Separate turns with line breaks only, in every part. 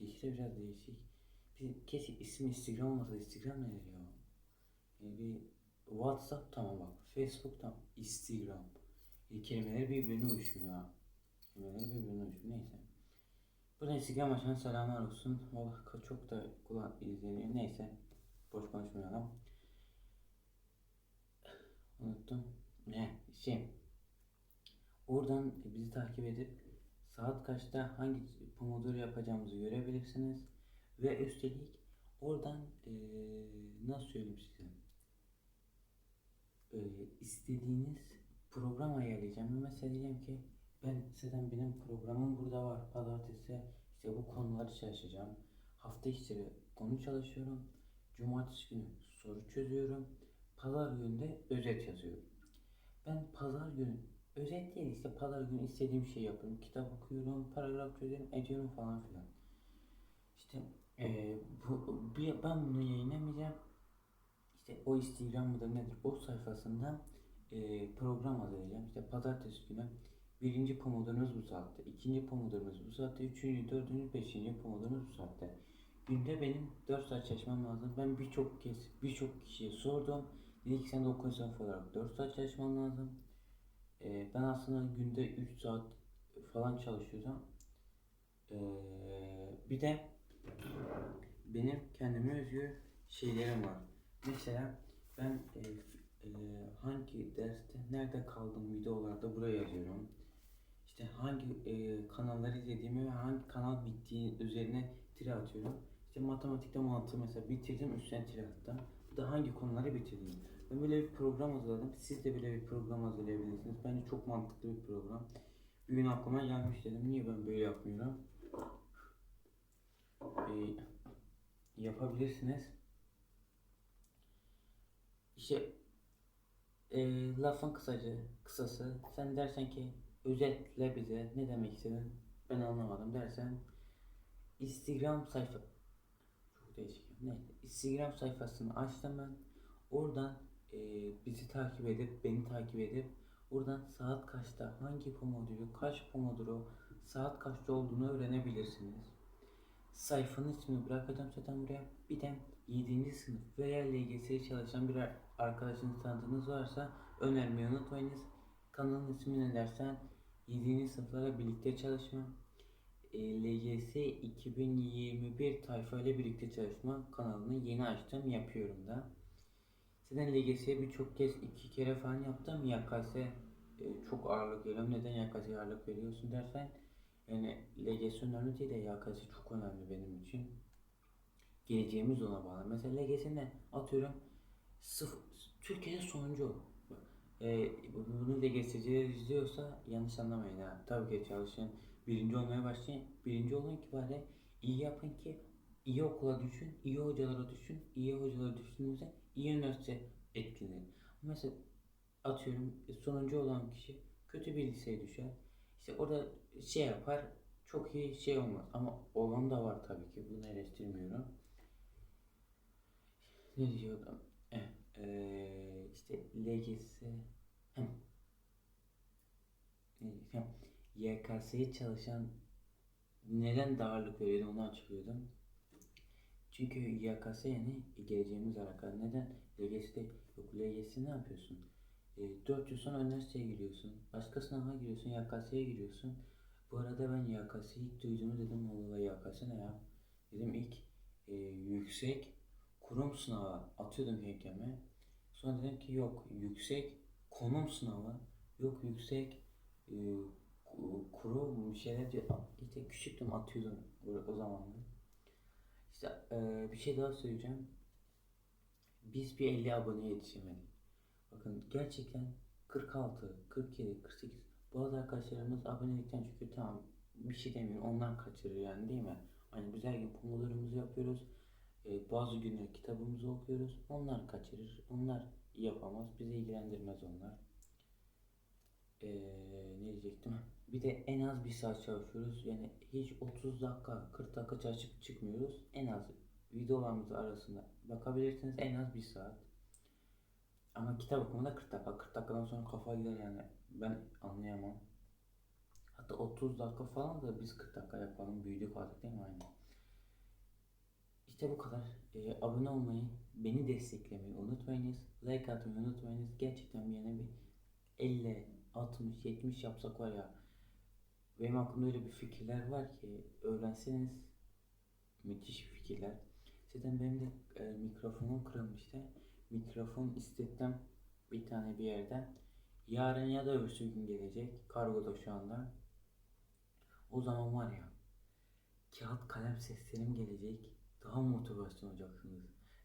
Değişti biraz değişik. Bir kesin ismi Instagram olmasa Instagram nedir ya? Yani bir WhatsApp tamam bak. Facebook tamam. Instagram. E, kelimeler birbirine uyuşmuyor ha. Kelimeler birbirine uyuşmuyor. Neyse. Burada Instagram açan selamlar olsun. Valla çok da kulak izleniyor. Neyse. Boş konuşmayalım. Unuttum. Ne? Şey. Oradan bizi takip edip saat kaçta hangi pomodoro yapacağımızı görebilirsiniz. Ve üstelik oradan eee, nasıl söyleyeyim size? Eee, istediğiniz program ayarlayacağım. Mesela diyeceğim ki ben zaten benim programım burada var. Pazartesi işte bu konuları çalışacağım. Hafta içleri konu çalışıyorum. Cumartesi günü soru çözüyorum. Pazar günü de özet yazıyorum. Ben pazar günü özet işte pazar günü istediğim şeyi yapıyorum. Kitap okuyorum, paragraf çözüyorum, ediyorum falan filan. İşte eee, bu, bir, ben bunu yayınlamayacağım. İşte o Instagram mıdır nedir o sayfasında eee, program hazırlayacağım. İşte pazartesi günü birinci pomodorumuz bu saatte, ikinci pomodorumuz bu saatte, üçüncü, dördüncü, beşinci pomodorumuz bu saatte. Günde benim 4 saat çalışmam lazım. Ben birçok kez birçok kişiye sordum. Dedi ki sen de okul sınıfı olarak 4 saat çalışman lazım. Ee, ben aslında günde 3 saat falan çalışıyorum. Ee, bir de benim kendime özgü şeylerim var. Mesela ben e, e, hangi derste nerede kaldım videolarda buraya yazıyorum. İşte hangi e, kanalları izlediğimi ve hangi kanal bittiği üzerine tire atıyorum. İşte matematikte mantığı mesela bitirdim üstten tire attım. Bu da hangi konuları bitirdim. Ben böyle bir program hazırladım. Siz de böyle bir program hazırlayabilirsiniz. Bence çok mantıklı bir program. Bir gün aklıma gelmiş dedim. Niye ben böyle yapmıyorum? Ee, yapabilirsiniz. İşte e, lafın kısacı, kısası sen dersen ki özetle bize ne demek istedin ben anlamadım dersen Instagram sayfa çok değişik neyse Instagram sayfasını açtım ben oradan e, bizi takip edip beni takip edip oradan saat kaçta hangi pomodoro kaç pomodoro saat kaçta olduğunu öğrenebilirsiniz sayfanın ismini bırakacağım zaten buraya. Bir de 7. sınıf veya LGS'ye çalışan bir ar- arkadaşınız tanıdığınız varsa önermeyi unutmayınız. Kanalın ismi ne dersen 7. sınıflara birlikte çalışma. E, LGS 2021 tayfa ile birlikte çalışma kanalını yeni açtım yapıyorum da. Zaten LGS'ye birçok kez iki kere falan yaptım. YKS e, çok ağırlık veriyorum. Neden YKS'ye ağırlık veriyorsun dersen yani LGS önemli değil de YKS çok önemli benim için. Geleceğimiz ona bağlı. Mesela LGS'ne atıyorum sıfır, Türkiye'de sonuncu E, bunu LGS'ciler izliyorsa yanlış anlamayın ha. Tabii ki çalışın. Birinci olmaya başlayın. Birinci olun ki bari iyi yapın ki iyi okula düşün, iyi hocalara düşün, iyi hocalara düşündüğünüzde iyi üniversite etkilenir. Mesela atıyorum sonuncu olan kişi kötü bir liseye düşer. İşte orada şey yapar, çok iyi şey olmaz. Ama olan da var tabii ki. Bunu eleştirmiyorum. Ne diyordum? Eh, eee, işte LGS? YKS'ye çalışan neden daha ağırlık veriyorum onu açıklıyordum. Çünkü YKS yani geleceğimiz alakalı. Neden? LGS'de yok LGS ne yapıyorsun? E, 4 yıl sonra üniversiteye giriyorsun. Başka sınava giriyorsun. YKS'ye giriyorsun. Bu arada ben YKS'yi ilk duyduğumu dedim Allah YKS ne ya? Dedim ilk e, yüksek kurum sınavı atıyordum KKM'e. Sonra dedim ki yok yüksek konum sınavı yok yüksek e, ku- kurum bir şeyler diyor. İşte küçüktüm atıyordum o zamanlar. İşte e, bir şey daha söyleyeceğim. Biz bir 50 aboneye yetişemedik. Bakın gerçekten 46, 47, 48 bazı arkadaşlarımız abonelikten çünkü tamam bir şey demiyorum onlar kaçırır yani değil mi? Hani gün pomodoromuzu yapıyoruz. Ee, bazı günler kitabımızı okuyoruz. Onlar kaçırır. Onlar yapamaz. Bizi ilgilendirmez onlar. Ee, ne diyecektim? Bir de en az bir saat çalışıyoruz. Yani hiç 30 dakika, 40 dakika çalışıp çıkmıyoruz. En az videolarımız arasında bakabilirsiniz en az bir saat. Ama kitap okumada 40 dakika. 40 dakikadan sonra kafa gider yani. Ben anlayamam. Hatta 30 dakika falan da biz 40 dakika yapalım. Büyüdük artık değil mi? Aynen. İşte bu kadar. Ee, abone olmayı, beni desteklemeyi unutmayınız. Like atmayı unutmayınız. Gerçekten bir yana bir 50, 60, 70 yapsak var ya. Benim aklımda öyle bir fikirler var ki öğrenseniz müthiş fikirler. Zaten benim de e, mikrofonum kırılmıştı. Mikrofon istedim bir tane bir yerden. Yarın ya da öbürsü gün gelecek. Kargoda şu anda. O zaman var ya kağıt kalem seslerim gelecek. Daha motivasyon olacaksınız.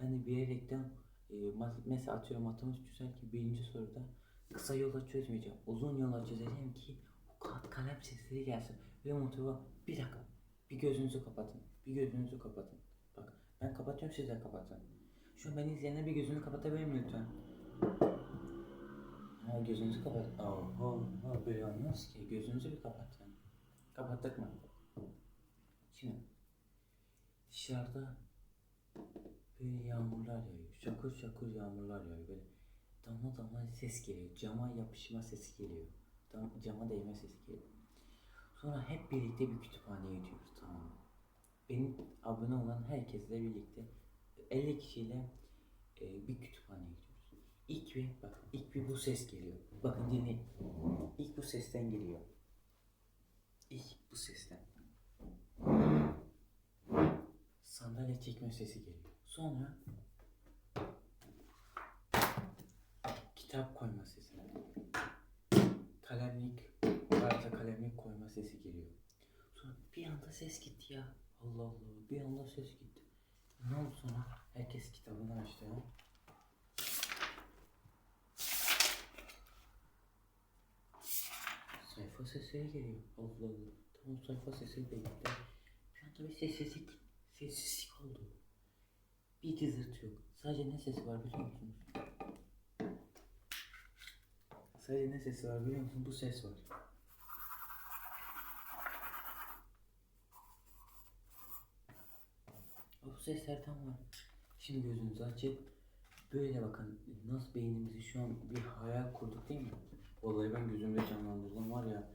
Ben de bilerekten e, mesela atıyorum matematik çözerken birinci soruda kısa yola çözmeyeceğim. Uzun yola çözeceğim ki o kağıt kalem sesleri gelsin. Ve motive bir dakika bir gözünüzü kapatın. Bir gözünüzü kapatın. Bak ben kapatıyorum siz de kapatın. Şu an beni izleyenler bir gözünü kapatabilir mi lütfen? Ha gözünüzü kapat. Oho, ha, böyle olmaz ki. Gözünüzü bir kapatın. Kapattık mı? Şimdi dışarıda böyle yağmurlar yağıyor. Şakır şakır yağmurlar yağıyor. Böyle damla damla ses geliyor. Cama yapışma sesi geliyor. Dam, cama değme sesi geliyor. Sonra hep birlikte bir kütüphaneye gidiyoruz tamam mı? Benim abone olan herkesle birlikte 50 kişiyle e, bir kütüphaneye gidiyoruz. İlk bir bak ilk bir bu ses geliyor. Bakın dinleyin. İlk bu sesten geliyor. İlk bu sesten. Sandalye çekme sesi geliyor. Sonra kitap koyma sesi. Kalemlik, varsa sesi geliyor. Sonra bir anda ses gitti ya. Allah Allah bir anda ses gitti. Ne oldu sonra? Herkes kitabını açtı. ya. Sayfa sesleri geliyor. Allah Allah. Tamam sayfa sesleri gitti. Bir anda bir sessizlik, sessizlik oldu. Bir cızırtı yok. Sadece ne sesi var biliyor musunuz? Sadece ne sesi var biliyor musun? Bu ses var. O seslerden var. Şimdi gözünüzü açıp böyle bakın nasıl beynimizi şu an bir hayal kurduk değil mi? Vallahi ben gözümde canlandırdım var ya.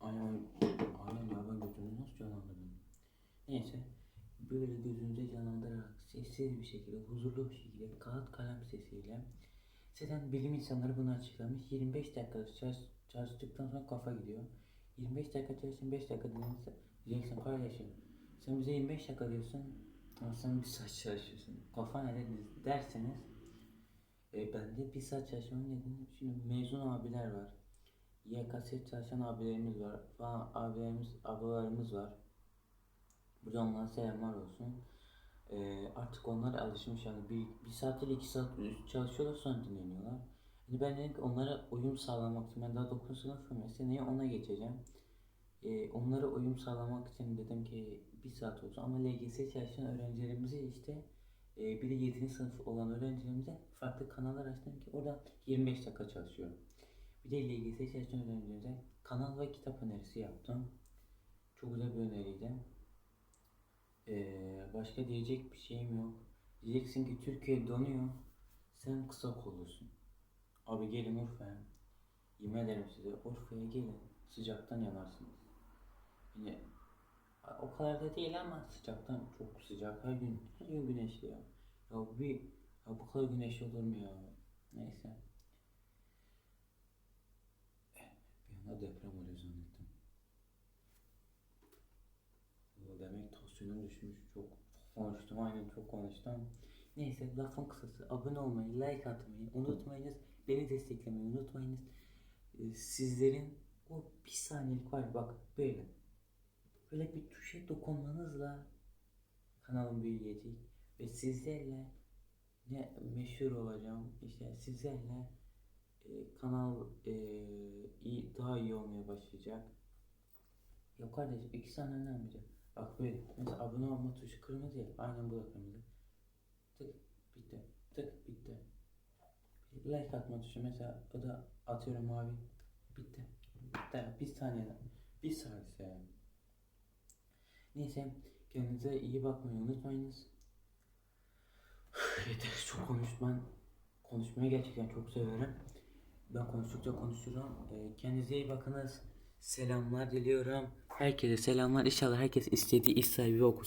Aynen, aynen ya ben gözümde nasıl canlandırdım? Neyse böyle gözünüze canlandırarak sessiz bir şekilde, huzurlu bir şekilde kağıt kalem sesiyle Zaten bilim insanları bunu açıklamış. 25 dakika çalış, çalıştıktan sonra kafa gidiyor. 25 dakika çalışın 5 dakika dinlenirse kardeşim. Sen bize 25 dakika diyorsun ama sen bir saat çalışıyorsun. Kafa nerede derseniz e, ben de bir saat çalışmamın nedeni şimdi mezun abiler var. YKS çalışan abilerimiz var. Falan abilerimiz, ablalarımız var. Buradan onlara selamlar olsun. Ee, artık onlar alışmış yani bir, bir saat ile iki saat çalışıyorlar sonra dinleniyorlar. Yani ben dedim ki onlara uyum sağlamak için ben daha 9 sınıfım ya ona geçeceğim. Ee, onlara uyum sağlamak için dedim ki bir saat olsun ama LGS çalışan öğrencilerimize işte e, bir de 7. sınıf olan öğrencilerimize farklı kanallar açtım ki orada 25 dakika çalışıyorum. Bir de LGS çalışan öğrencilerimize kanal ve kitap önerisi yaptım. Çok güzel bir öneriydi. Ee, başka diyecek bir şeyim yok. Diyeceksin ki Türkiye donuyor. Sen kısa kollusun. Abi gelin Urfa'ya. Yemin ederim size Urfa'ya gelin. Sıcaktan yanarsınız. Yine o kadar da değil ama sıcaktan çok sıcak. Her gün, her gün güneşli ya. Ya bir ya bu kadar güneşli olur mu ya? Neyse. Bir anda deprem oluyor zannettim. Demek tansiyonum düşmüş. Çok konuştum aynen çok konuştum. Neyse lafın kısası abone olmayı, like atmayı unutmayınız. Beni desteklemeyi unutmayınız. Ee, sizlerin o bir saniyelik var bak böyle. Böyle bir tuşa dokunmanızla kanalım büyüyecek. Ve sizlerle ne meşhur olacağım. İşte sizlerle e, kanal e, iyi, daha iyi olmaya başlayacak. Ya kardeşim iki saniye ne yapacak? Bak böyle mesela abone olma tuşu kırmızı ya aynen bu da kırmızı. Tık bitti. Tık bitti. Like atma tuşu mesela o da atıyorum mavi. Bitti. Bitti. Bir saniye. Bir saniye. Neyse kendinize iyi bakmayı unutmayınız. Yeter çok konuşman. Konuşmayı gerçekten çok severim. Ben konuştukça konuşurum. Ee, kendinize iyi bakınız. Selamlar diliyorum. Herkese selamlar. İnşallah herkes istediği iş sahibi okur.